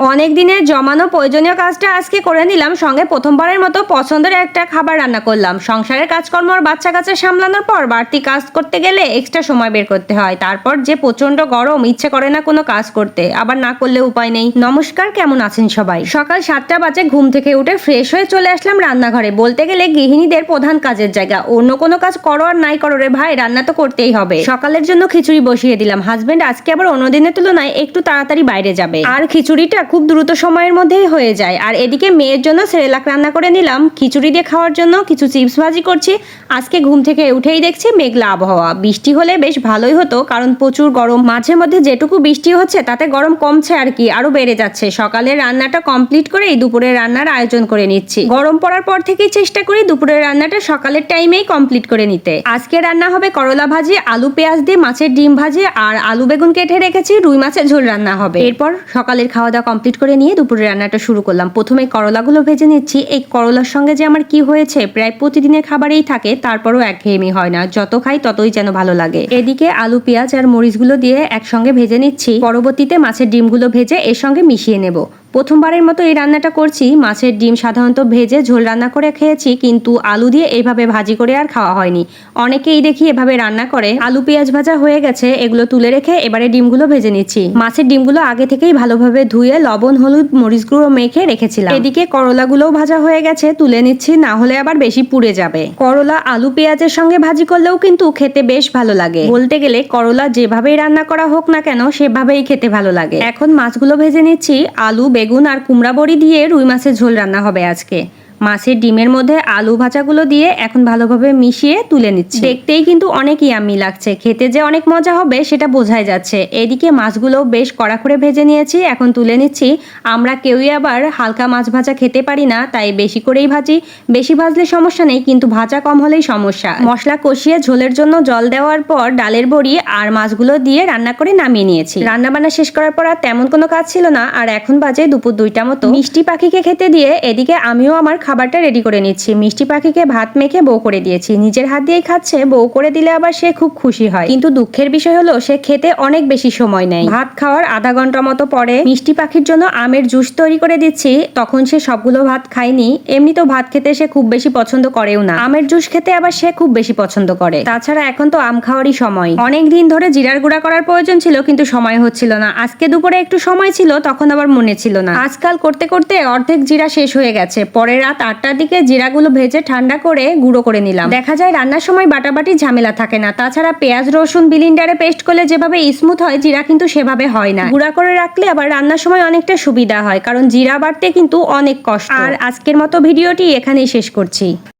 অনেক দিনের জমানো প্রয়োজনীয় কাজটা আজকে করে নিলাম, সঙ্গে প্রথমবারের মতো পছন্দের একটা খাবার রান্না করলাম। সংসারের কাজকর্ম আর বাচ্চা কাচ্চা সামলানোর পর বাড়তি কাজ করতে গেলে এক্সট্রা সময় বের করতে হয়। তারপর যে প্রচণ্ড গরম, ইচ্ছে করে না কোনো কাজ করতে। আবার না করলে উপায় নেই। নমস্কার, কেমন আছেন সবাই? সকাল সাতটা বাজে ঘুম থেকে উঠে ফ্রেশ হয়ে চলে আসলাম রান্নাঘরে। বলতে গেলে গৃহিণীদের প্রধান কাজের জায়গা। অন্য কোনো কাজ করো আর নাই করো রে ভাই, রান্না তো করতেই হবে। সকালের জন্য খিচুড়ি বসিয়ে দিলাম। হাজবেন্ড আজকে আবার অন্য দিনের তুলনায় একটু তাড়াতাড়ি বাইরে যাবে। আর খিচুড়িটা খুব দ্রুত সময়ের মধ্যেই হয়ে যায়। আর এদিকে মেয়ের জন্য সেরেলাক রান্না করে নিলাম। খিচুড়ি দিয়ে খাওয়ার জন্য কিছু চিপস ভাজি করছি। আজকে ঘুম থেকে উঠেই দেখছি মেঘলা আবহাওয়া। বৃষ্টি হলে বেশ ভালোই হতো, কারণ প্রচুর গরম। মাঝে মধ্যে যেটুকু বৃষ্টি হচ্ছে, তাতে গরম কমছে আর কি আরও বেড়ে যাচ্ছে। সকালে রান্নাটা কমপ্লিট করেই দুপুরের রান্নার আয়োজন করে নিচ্ছি। গরম পড়ার পর থেকেই চেষ্টা করি দুপুরের রান্নাটা সকালের টাইমেই কমপ্লিট করে নিতে। আজকে রান্না হবে করলা ভাজি, আলু পেঁয়াজ দিয়ে, মাছের ডিম ভাজি, আর আলু বেগুন কেটে রেখেছি, রুই মাছের ঝোল রান্না হবে। এরপর সকালের খাওয়া দাওয়া কমপ্লিট করে নিয়ে দুপুরে রান্নাটা শুরু করলাম। প্রথমে করলাগুলো ভেজে নিচ্ছি। এই করলার সঙ্গে যে আমার কি হয়েছে, প্রায় প্রতিদিনের খাবারেই থাকে, তারপরও একঘেয়েমি হয় না। যত খাই ততই যেন ভালো লাগে। এদিকে আলু, পেঁয়াজ আর মরিচগুলো দিয়ে একসঙ্গে ভেজে নিচ্ছি। পরবর্তীতে মাছের ডিমগুলো ভেজে এর সঙ্গে মিশিয়ে নেব। প্রথমবারের মতো এই রান্নাটা করছি। মাছের ডিম সাধারণত ভেজে ঝোল রান্না করে খেয়েছি, কিন্তু আলু দিয়ে এইভাবে ভাজি করে আর খাওয়া হয়নি। অনেকেই দেখি এভাবে রান্না করে। আলু, পেঁয়াজ ভাজা হয়ে গেছে, এগুলো তুলে রেখে এবারে ডিমগুলো ভেজে নিচ্ছি। মাছের ডিমগুলো আগে থেকেই ভালোভাবে ধুয়ে লবণ, হলুদ, মরিচ গুঁড়ো মেখে রেখেছিলাম। এদিকে করলাগুলোও ভাজা হয়ে গেছে, তুলে নিচ্ছি, না হলে আবার বেশি পুড়ে যাবে। করলা, আলু, পেঁয়াজের সঙ্গে ভাজি করলেও কিন্তু খেতে বেশ ভালো লাগে। বলতে গেলে করলা যেভাবেই রান্না করা হোক না কেন, সেভাবেই খেতে ভালো লাগে। এখন মাছগুলো ভেজে নিচ্ছি, আলু, বেগুন আর কুমড়া বড়ি দিয়ে রুই মাছের ঝোল রান্না হবে আজকে। মাছের ডিমের মধ্যে আলু ভাজাগুলো দিয়ে এখন ভালোভাবে মিশিয়ে তুলে নিচ্ছি। দেখতেই কিন্তু অনেক ইয়ামি লাগছে। খেতে যে অনেক মজা হবে, সেটা বোঝাই যাচ্ছে। এদিকে মাছগুলো বেশ কড়া করে ভেজে নিয়েছি। এখন তুলে নিচ্ছি। আমরা কেউই আবার হালকা মাছ ভাজা খেতে পারি না, তাই বেশি করেই ভাজি। বেশি ভাজলে সমস্যা নেই, কিন্তু ভাজা কম হলেই সমস্যা। মশলা কষিয়ে ঝোলের জন্য জল দেওয়ার পর ডালের বড়ি আর মাছগুলো দিয়ে রান্না করে নামিয়ে নিয়েছি। রান্না বান্না শেষ করার পর আর তেমন কোনো কাজ ছিল না, আর এখন বাজে দুপুর দুইটা মতো। মিষ্টি পাখিকে খেতে দিয়ে এদিকে আমিও আমার খাবারটা রেডি করে নিচ্ছি। মিষ্টি পাখিকে ভাত মেখে বউ করে দিয়েছি। নিজের হাত দিয়েই খাচ্ছে, বউ করে দিলে আবার সে খুব খুশি হয়। কিন্তু দুঃখের বিষয় হলো, সে খেতে অনেক বেশি সময় নেয়। ভাত খাওয়ার আধা ঘণ্টা মতো পরে মিষ্টি পাখির জন্য আমের জুস তৈরি করে দিচ্ছি। তখন সে সবগুলো ভাত খায়নি। এমনি তো ভাত খেতে সে খুব বেশি পছন্দ করেও না। আমের জুস খেতে আবার সে খুব বেশি পছন্দ করে। তাছাড়া এখন তো আম খাওয়ারই সময়। অনেক দিন ধরে জিরার গুঁড়া করার প্রয়োজন ছিল, কিন্তু সময় হচ্ছিল না। আজকে দুপুরে একটু সময় ছিল, তখন আবার মনে ছিল না। আজকাল করতে করতে অর্ধেক জিরা শেষ হয়ে গেছে। পরে রাত আটটার দিকে জিরাগুলো ভেজে ঠান্ডা করে গুঁড়ো করে নিলাম। দেখা যায় রান্নার সময় বাটাবাটি ঝামেলা থাকে না। তাছাড়া পেঁয়াজ, রসুন বিলিন্ডারে পেস্ট করলে যেভাবে স্মুথ হয়, জিরা কিন্তু সেভাবে হয় না। গুঁড়া করে রাখলে আবার রান্নার সময় অনেকটা সুবিধা হয়, কারণ জিরা বাড়তে কিন্তু অনেক কষ্ট। আর আজকের মতো ভিডিওটি এখানেই শেষ করছি।